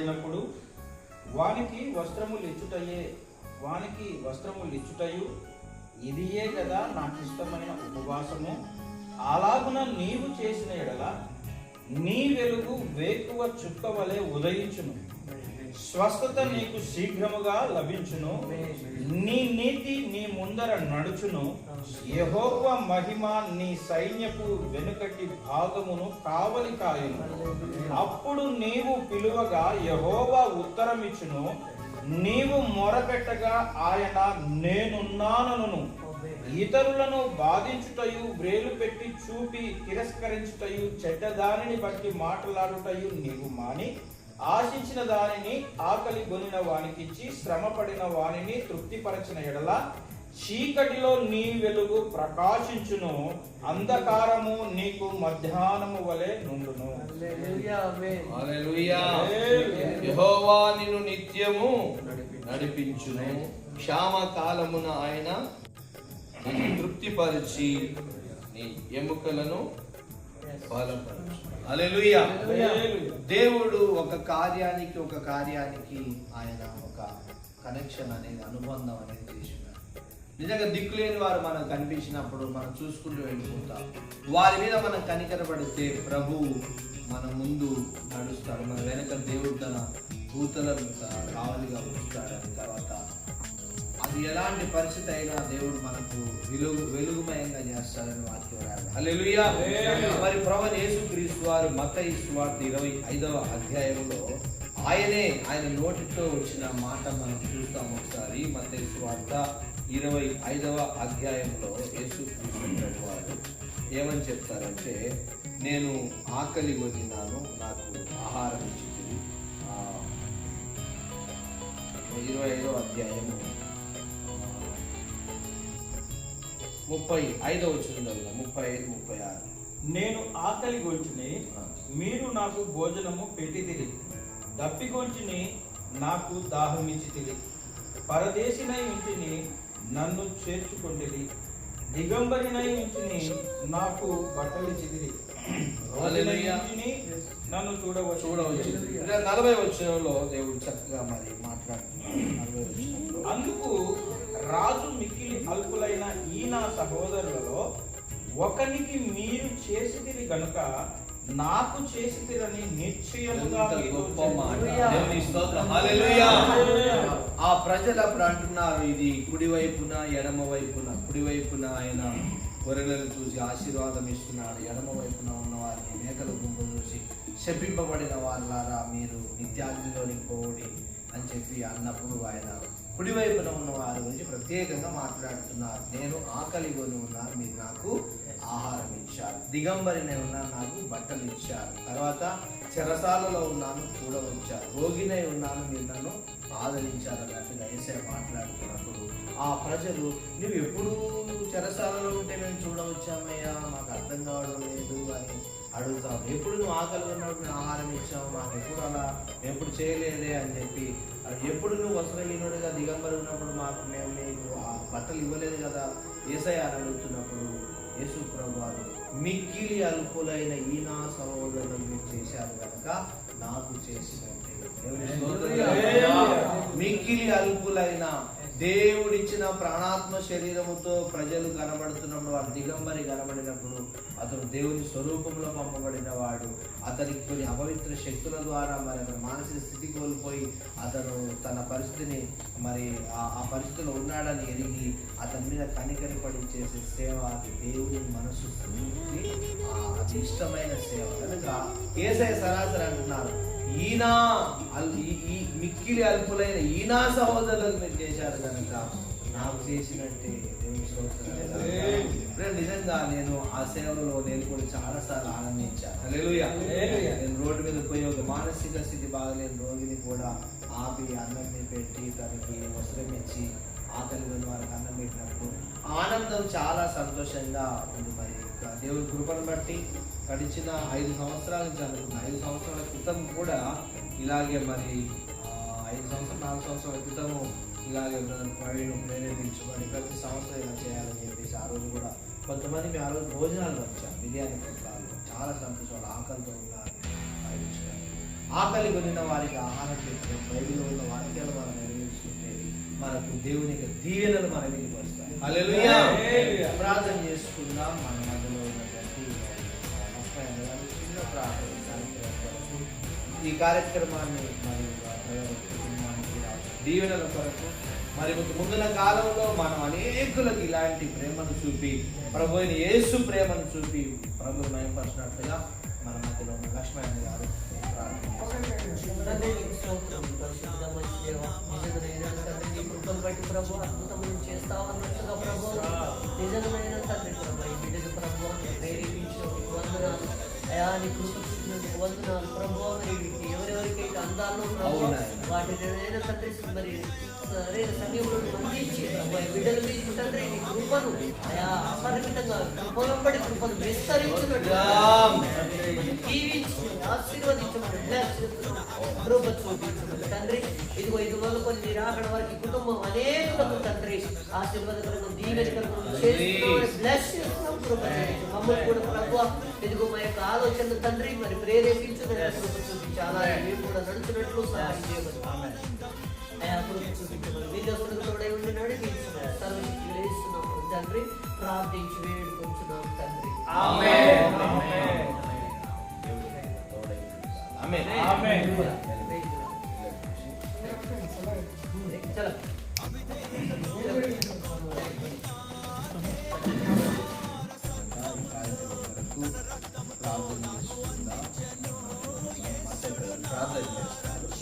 పడినప్పుడు వానికి వస్త్రములు ఇచ్చుటయే వానికి వస్త్రములు ఇచ్చుటయు. ఇదియే కదా నాకు ఇష్టమైన ఉపవాసము. అలాగున నీవు చేసిన ఎడల నీ వెలుగు వేకువ చుక్క వలె ఉదయించును. స్వస్థత నీకు శీఘ్రముగా లభించును. నీ నీతి నీ ముందర నడుచును. యెహోవ మహిమ నీ సైన్యపు వెనుకటి భాగమును కావలి కాయును. అప్పుడు నీవు పిలువగా యెహోవా ఉత్తరమిచ్చును. నీవు మొరపెట్టగా ఆయన నేనున్నానను ఇతరులను బాధించుటయు వ్రేలు పెట్టి చూపి తిరస్కరించుటయు చెడ్డదానిని బట్టి మాట్లాడుటయు నీవు మాని ఆశించిన దానిని ఆకలి గొనిన వానికిచ్చి శ్రమపడిన వానిని తృప్తిపరచిన ఎడల చీకటిలో నీ వెలుగు ప్రకాశించును అంధకారము నీకు మధ్యాహ్నము వలె నుండును. హల్లెలూయా యెహోవా నిన్ను నిత్యము నడిపించును. క్షామ కాలమున ఆయన తృప్తిపరిచి నీ ఎముకలను బలపరచు. హల్లెలూయా. హల్లెలూయా. దేవుడు ఒక కార్యానికి ఒక కార్యానికి ఆయన ఒక కనెక్షన్ అనేది అనుబంధం అనేది నిజంగా దిక్కులేని వారు మనకు కనిపించినప్పుడు మనం చూసుకుంటూ వెళ్ళిపోతాం. వారి మీద మనం కనికరపడితే ప్రభు మన ముందు నడుస్తాడు. మన వెనక దేవుడు తన భూతలను కావలిగా ఉంచుతాడని తర్వాత అది ఎలాంటి పరిస్థితి అయినా దేవుడు మనకు వెలుగు వెలుగుమయంగా చేస్తాడని వాక్యం రాయాలి. మరి ప్రభు యేసుక్రీస్తు వారు మత్తయి సువార్త ఇరవై ఐదవ అధ్యాయంలో ఆయనే ఆయన నోటితో వచ్చిన మాట మనం చూస్తాం ఒకసారి. మత్తయి సువార్త ఇరవై ఐదవ అధ్యాయంలో ప్రభు వారు ఏమని చెప్తారంటే నేను ఆకలి కొనినాను నాకు ఆహారం ఇచ్చింది ఇరవై ఐదవ అధ్యాయము ముప్పై ఐదవ వచ్చిన ముప్పై ఐదు ముప్పై ఆరు. నేను ఆకలి గొంచుని మీరు నాకు భోజనము పెట్టిదిరి దప్పిగొంచిని నాకు దాహమిచ్చితిరి పరదేశినై ఉంచిని నన్ను చేర్చుకొండిరి. దిగంబరినై ఉంచిని నాకు హల్లెలూయా. ఉంచిని నన్ను చూడవచ్చు చూడవచ్చు నలభై వచ్చినంలో దేవుడు చక్కగా మరి మాట్లాడుతున్నాడు. అందుకు రాజు మిక్కిలి అల్పులైన ఈ నా సహోదరులలో ఒకనికి మీరు చేసిదిరి గనుక నాకు చేసిదిరని నిశ్చయముగా గొప్ప మాట. ఆ ప్రజలు అప్పుడు అంటున్నారు ఇది కుడివైపున ఎడమ వైపున కుడివైపున ఆయన గొర్రెలను చూసి ఆశీర్వాదం ఇస్తున్నాడు. ఎడమ వైపున ఉన్న వారిని మేకల గుంపు చూసి శపింపబడిన వాళ్ళారా మీరు నిత్యాగ్నిలోనికి పోవుడి అని చెప్పి అన్నప్పుడు ఆయన కుడివైపున ఉన్న వారి గురించి ప్రత్యేకంగా మాట్లాడుతున్నారు. నేను ఆకలి కొని ఉన్నాను మీరు నాకు ఆహారం ఇచ్చారు. దిగంబరినే ఉన్నాను నాకు బట్టలు ఇచ్చారు. తర్వాత చెరసాలలో ఉన్నాను చూడవచ్చారు రోగినై ఉన్నాను మీరు నన్ను ఆదరించారు ఏసే మాట్లాడుతున్నప్పుడు ఆ ప్రజలు నువ్వు ఎప్పుడు చెరసాలలో ఉంటే మేము చూడవచ్చామయ్యా మాకు అర్థం కావడం లేదు అని అడుగుతాం ఎప్పుడు నువ్వు ఆకలి ఉన్నప్పుడు మేము ఆహారం ఇచ్చాము మాకు ఎప్పుడు అలా ఎప్పుడు చేయలేదే అని చెప్పి అది ఎప్పుడు నువ్వు వస్త్రహీనుడిగా దిగంబరి ఉన్నప్పుడు మాకు మేము నీకు ఆ బట్టలు ఇవ్వలేదు కదా? ఏసయ్య అని అడుగుతున్నప్పుడు యేసు ప్రభు వారు మిక్కిలి అల్పులైన ఈ నా సహోదరులు మీరు చేశారు కనుక నాకు చేసినట్టే. మిక్కిలి అల్పులైన దేవుడిచ్చిన ప్రాణాత్మ శరీరముతో ప్రజలు కనబడుతున్నప్పుడు వారు దిగంబరి కనబడినప్పుడు అతను దేవుని స్వరూపంలో పంపబడిన వాడు అతనికి కొన్ని అపవిత్ర శక్తుల ద్వారా మరి అతను మానసిక స్థితి కోల్పోయి అతను తన పరిస్థితిని మరి ఆ ఆ పరిస్థితిలో ఉన్నాడని ఎరిగి అతని మీద కనికరిపడి చేసే సేవ దేవుని మనసు ఇష్టమైన సేవ. కనుక ఏసై సరాసరి అంటున్నారు ఈయన మిక్కిలి అల్పులైన ఈయన సహోదరులకు మీరు చేశారు కనుక నాకు చేసినట్టే. నిజంగా నేను ఆ సేవలో నేను కూడా చాలా సార్లు ఆనందించాను. నేను రోడ్డు మీద పోయి ఒక మానసిక స్థితి బాగలేని రోగిని కూడా ఆపి అన్నం పెట్టి తనకి వస్త్రం ఇచ్చి ఆకలి వారికి అన్నం పెట్టినప్పుడు ఆనందం చాలా సంతోషంగా ఉంది మరి. దేవుని కృపను బట్టి గడిచిన ఐదు సంవత్సరాల నుంచి అనుకున్నా ఐదు సంవత్సరాల క్రితం కూడా ఇలాగే మరి ఐదు సంవత్సరాలు నాలుగు సంవత్సరాల క్రితము ఇలాగే ప్రవీణ్ ప్రేరేపించుకొని ప్రతి సంవత్సరం ఇలా చేయాలని చెప్పేసి ఆ రోజు కూడా కొంతమంది మేము ఆ రోజు భోజనాలు వచ్చాం బిర్యానీ కొట్టాలు చాలా సంతోషాలు ఆకలితో ఉన్నారు. ఆకలి కొనిన వారికి ఆహారం పెట్టడం బైబిల్లో ఉన్న వాక్యాలు మనం నెరవేర్చుకుంటే మనకు దేవుని యొక్క దీవెనలు మన మీదకి వస్తాయి. ప్రార్థన చేసుకుందాం. నెలలు ఈ కార్యక్రమాన్ని మరి దీవెనల కొరకు మరి ముందు- కాలంలో మనం అనేకులకు ఇలాంటి ప్రేమను చూపి ప్రభు అయిన యేసు ప్రేమను చూపి ప్రభు నయపరిచినట్లుగా మన మధ్యలో ఉన్న లక్ష్మణ గారు ప్రార్థన తండ్రి కృపను బట్టి ప్రభు అద్భుతములు చేస్తావన్నట్టుగా ప్రభు నిజమైన తండ్రి ప్రభు ఈ బిడ్డను ప్రభు ప్రేరేపించు వందనాలు అయా నీ కృప చూపినందుకు వందనాలు ప్రభు ఎవరెవరికైతే అందాల్లో ప్రభు అవునాయన. వాటి నిజమైన తండ్రి మరి సరైన సమయంలో అందించి ప్రభు ఈ తండ్రి నీ కృపను అయా అపరిమితంగా కృపలంబడి కృపను విస్తరించినట్టు దీవించి ఆశీర్వదించమని కృప చూపించమని తండ్రి ఇదిగో ఇది మొదలుకొని నీ రాకడ వారికి కుటుంబం అనేకులకు తండ్రి. ఆశీర్వాదకరంగా దీవెనకరంగా బ్లెస్ మమ్మల్ని కూడా ప్రభు ఇదిగో మా యొక్క ఆలోచన తండ్రి మరి ప్రేరేపించు చాలా మేము కూడా నడుచున్నట్లు సహాయం చేయమని కృప చూపించమని మీ దోస్తులకు తోడై ఉండి నడిపించమని సర్వశక్తి వేస్తున్నాం తండ్రి ప్రార్థించి వేడుకొంచున్నాం తండ్రి ఆమేన్. ఆమేన్. ఆమేన్. ఆమేన్. చలో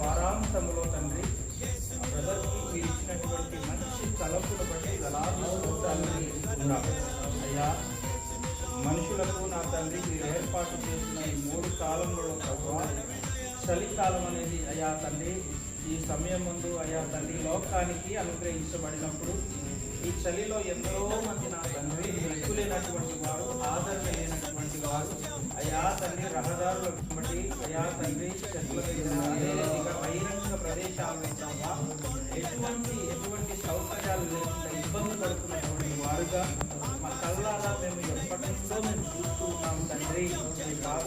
వారాంతంలో తండ్రి బ్రదర్కి మీరు ఇచ్చినటువంటి మంచి తలపును బట్టి వేలాది స్తోత్రాలు అయ్యా మనుషులకు నా తండ్రి మీరు ఏర్పాటు చేసిన ఈ మూడు కాలంలో ప్రభావ చలికాలం అనేది అయ్యా తండ్రి ఈ సమయం ముందు అయ్యా తండ్రి లోకానికి అనుగ్రహించబడినప్పుడు ఈ చలిలో ఎంతో మంది ఎటువంటి ఎటువంటి సౌకర్యాలు లేకుండా ఇబ్బంది పడుతున్నటువంటి వారుగా మా కళ్ళారా మేము ఎప్పటి నుంచో మేము చూస్తూ ఉన్నాము తండ్రి. ఈ పాద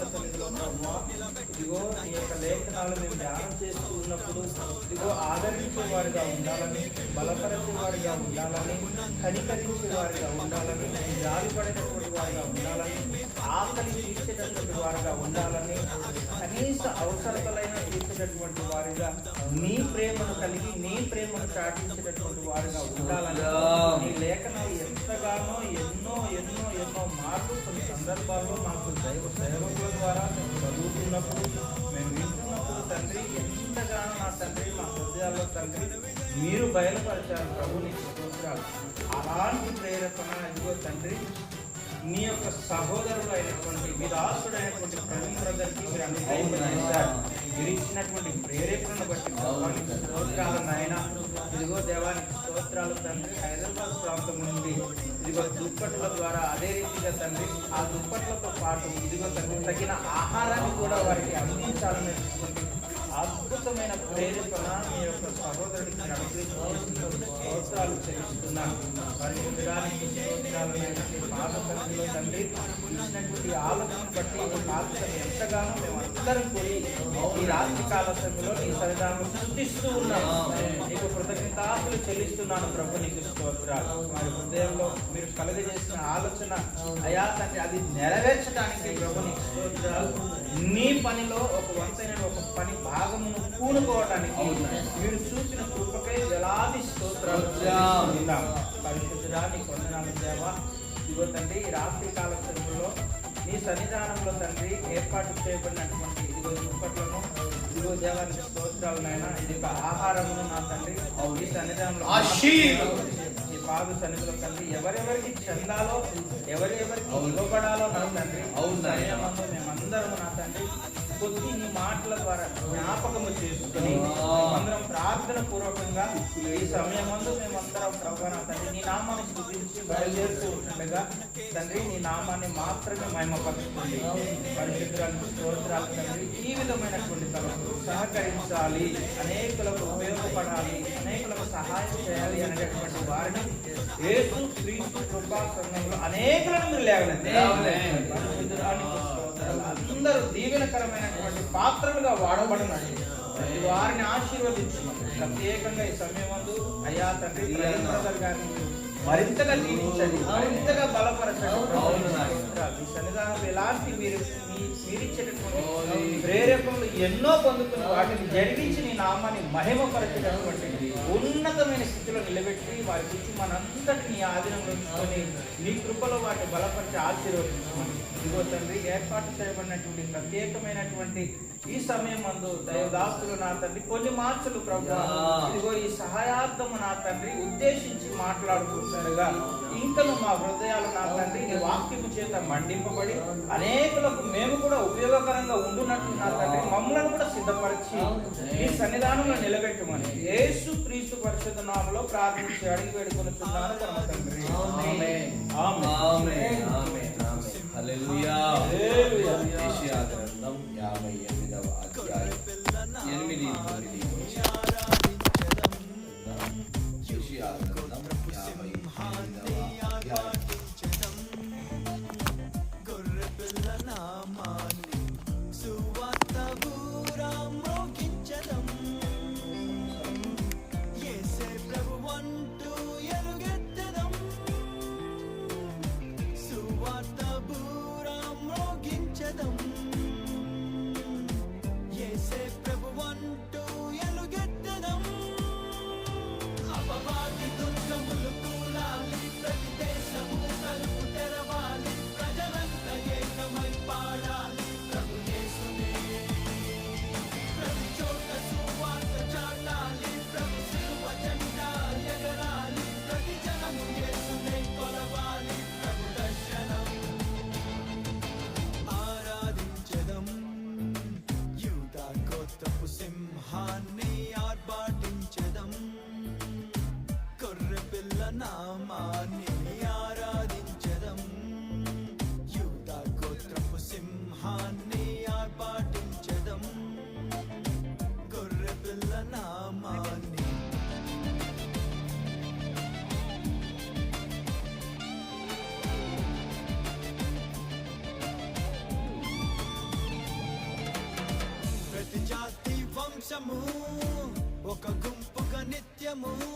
ఇదిగో ఈ యొక్క లేఖనాలు మేము ధ్యానం చేస్తూ ఉన్నప్పుడు ఇదిగో ఆదరించే వారిగా ఉండాలని బలపరిచే వారిగా ఉండాలని కనికరించే వారిగా ఉండాలని జాలిపడినటువంటి వారిగా ఉండాలని ఆకలి తీర్చేటటువంటి వారిగా ఉండాలని కనీస అవసరతలైన తీర్చేటటువంటి వారిగా నీ ప్రేమను కలిగి నీ ప్రేమను చాటించేటటువంటి వారిగా ఉండాలని నీ లేఖనాలు ఎంతగానో ఎన్నో ఎన్నో ఎన్నో మార్లు కొన్ని సందర్భాల్లో మాకు దైవ సేవకుల ద్వారా మేము చదువుతున్నప్పుడు మేము వింటున్నప్పుడు తండ్రి ఎంతగానో నా తండ్రి మా హృదయాల్లో తండ్రి మీరు బయలుపరిచారు ప్రభుని స్తోత్రాలు. అలాంటి ప్రేరేపణ ఇదిగో తండ్రి మీ యొక్క సహోదరుడు అయినటువంటి మీ దాసుడైనటువంటి ప్రవీణ్ బ్రదర్కి మీరు అనుగ్రహించారు మీరు ఇచ్చినటువంటి ప్రేరేపణను బట్టి దేవానికి స్తోత్రాలు నాయన. ఇదిగో దేవానికి స్తోత్రాలు తండ్రి హైదరాబాద్ ప్రాంతం నుండి ఇదిగో దుప్పట్ల ద్వారా అదే రీతిగా తండ్రి ఆ దుప్పట్లతో పాటు ఇదిగో తండ్రి తగిన ఆహారాన్ని కూడా వారికి అందించాలనేటువంటి అద్భుతమైన ప్రేరేపణ మీ యొక్క సహోదరుడికి స్తోత్రాలు చెల్లిస్తున్నాను. వారి విధానానికి తండ్రి ఇచ్చినటువంటి ఆలోచన బట్టి మీ ఎంతగానో మేము అందరం పోయి ఈ రాత్రి కాల సమయంలో నీ సన్నిధానం సృష్టిస్తూ ఉన్నాము నీకు కృతజ్ఞతాస్తులు చెల్లిస్తున్నాను ప్రభు నీకు స్తోత్రాలు. వారి హృదయంలో మీరు కలుగజేసిన ఆలోచన అయా తండ్రి అది నెరవేర్చడానికి ప్రభు నీకు స్తోత్రాలు. నీ పనిలో ఒక వంతైన ఒక పని భాగమును పూనుకోవడానికి మీరు చూసిన కృపకై వేలాది స్తోత్రాలు పరిశుద్ధుడా నీ వందనాలు దేవా. ఇదిగో తండ్రి ఈ రాత్రి కాల సమయంలో నీ సన్నిధానంలో తండ్రి ఏర్పాటు చేయబడినటువంటి ఇదిగో దుప్పట్లను ఇదిగో దేవానికి స్తోత్రాలు నాయన. ఇది ఒక ఆహారమును నా తండ్రి. ఈ సన్నిధానంలో. ఈ పాద సన్నిధిలో తండ్రి. ఎవరెవరికి చెందాలో ఎవరెవరికి. ఇవ్వబడాలో నా తండ్రి. అవును మేమందరము నా తండ్రి. కొద్ది నీ మాటల ద్వారా జ్ఞాపకము చేసుకుని అందరం ప్రార్థన పూర్వకంగా ఈ సమయమందు మేమందరం ప్రభు నా తండ్రి నీ నామాన్ని స్థుతించి బయలుదేరుతూ ఉంటుండగా తండ్రి నీ నామాన్ని మాత్రమే మహిమపరుస్తుంది పరిశుద్ధానికి స్తోత్రాలు తండ్రి ఈ విధమైనటువంటి తలపు సహకరించాలి అనేకులకు ఉపయోగపడాలి అనేకులకు సహాయం చేయాలి అనేటటువంటి వారిని యేసు క్రీస్తు కృపా సంఘంలో అనేకులను మీరు. లేవనెత్తారు. అందరూ దీవెనకరమైనటువంటి పాత్రలుగా వాడబడినట్టు ప్రతి వారిని ఆశీర్వదించి ప్రత్యేకంగా ఈ సమయమందు అయ్యా తండ్రి బ్రదర్ గారిని మరింతగా దీవించండి మరింతగా బలపరచండి. ఈ సన్నిధానంలో ఎలాంటి మీరు మీ- మీరిచ్చేటటువంటి ప్రేరేపణలు ఎన్నో పొందుకుని వాటిని జరిగించి నీ నామాన్ని మహిమపరచేటటువంటి ఉన్నతమైన స్థితిలో నిలబెట్టి వారి గురించి మనంతటి నీ ఆధీనంలో ఉంచుకొని నీ కృపలో వాటిని బలపరిచి ఆశీర్వదించుకోండి ఇదిగో తండ్రి ఏర్పాటు చేయబడినటువంటి ప్రత్యేకమైనటువంటి ఈ సమయం మందు దైవదాస్తులు నా తండ్రి కొన్ని మార్చులు ప్రభు. ఇదిగో ఈ సహాయార్థము నా తండ్రి ఉద్దేశించి మాట్లాడుకుంటారుగా ఇంకను మా హృదయాలు నా తండ్రి నీ వాక్యము చేత మండింపబడి అనేకులకు మేము కూడా ఉపయోగకరంగా ఉండున్నట్టు నా తండ్రి మమ్మల్ని కూడా సిద్ధపరిచి ఈ సన్నిధానంలో నిలబెట్టమని యేసు క్రీస్తు పరిషత్ నామలో ప్రార్థించి అడిగి వేడుకొనుచున్నాను ధర్మ తండ్రి. ఆమె ఆమె వంశము ఒక గుంపుగా నిత్యము.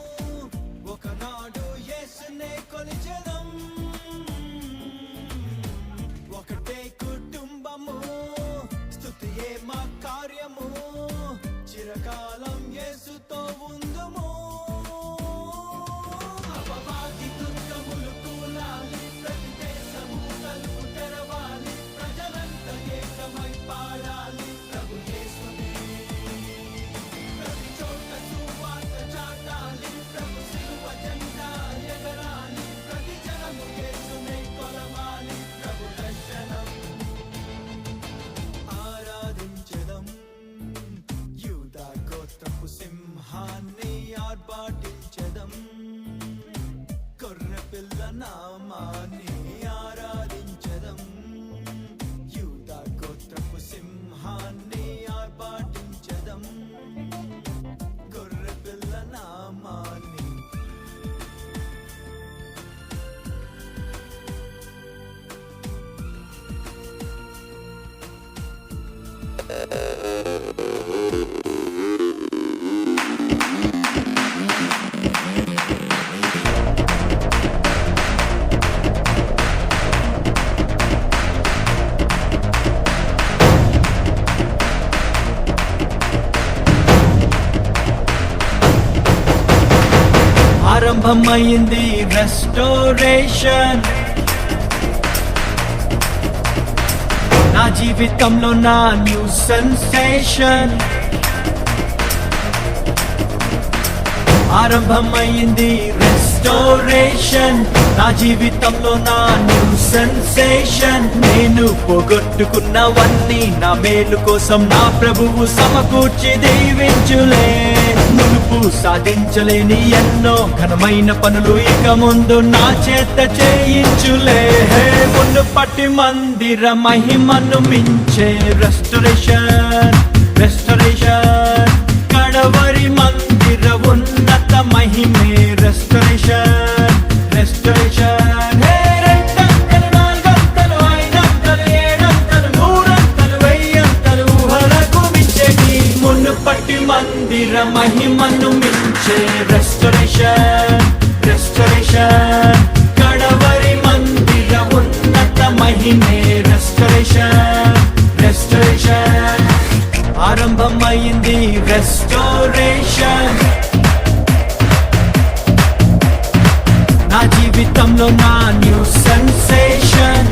ఆరంభమైంది రెస్టోరేషన్ నా జీవితంలో నా న్యూ సెన్సేషన్ ఆరంభమైంది రెస్టోరేషన్ నా జీవితంలో నా న్యూ సెన్సేషన్ నేను పోగొట్టుకున్నవన్నీ నా మేలు కోసం నా ప్రభువు సమకూర్చి దీవించులే. నువ్వు సాధించలేని ఎన్నో ఘనమైన పనులు ఇక ముందు నా చేత చేయించులే. మునుపటి మందిర మహిమను మించే రెస్టరేషన్ రెస్టరేషన్ కడవరి మందిర మహిమే రెస్టరేషన్ రెస్టరేషన్ మందిర మహిమను మించే రెస్టరేషన్ రెస్టరేషన్ కడవరి మందిర ఉన్నత మహిమే రెస్టరేషన్ రెస్టరేషన్ ఆరంభమైంది రెస్టోరేషన్ నా జీవితంలో నా న్యూ సెన్సేషన్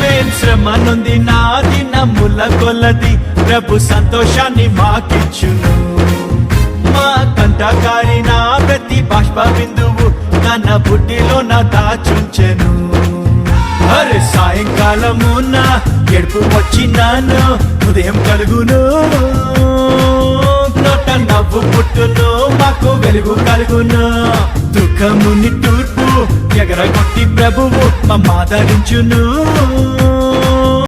మేం శ్రమ నొంది నా దినముల కొలది ప్రభు సంతోషాన్ని మాకిచ్చును. మా కంటకారి నా ప్రతి బాష్ప బిందువు తన బుడ్డిలో నా దాచుంచెను. అరే సాయంకాలము నా ఎడుపు వచ్చినాను ఉదయం కలుగును. నోట నవ్వు పుట్టును మాకు వెలుగు కలుగును. దుఃఖముని తూర్పు ఎగరగొట్టి ప్రభువు మమ్మాదరించును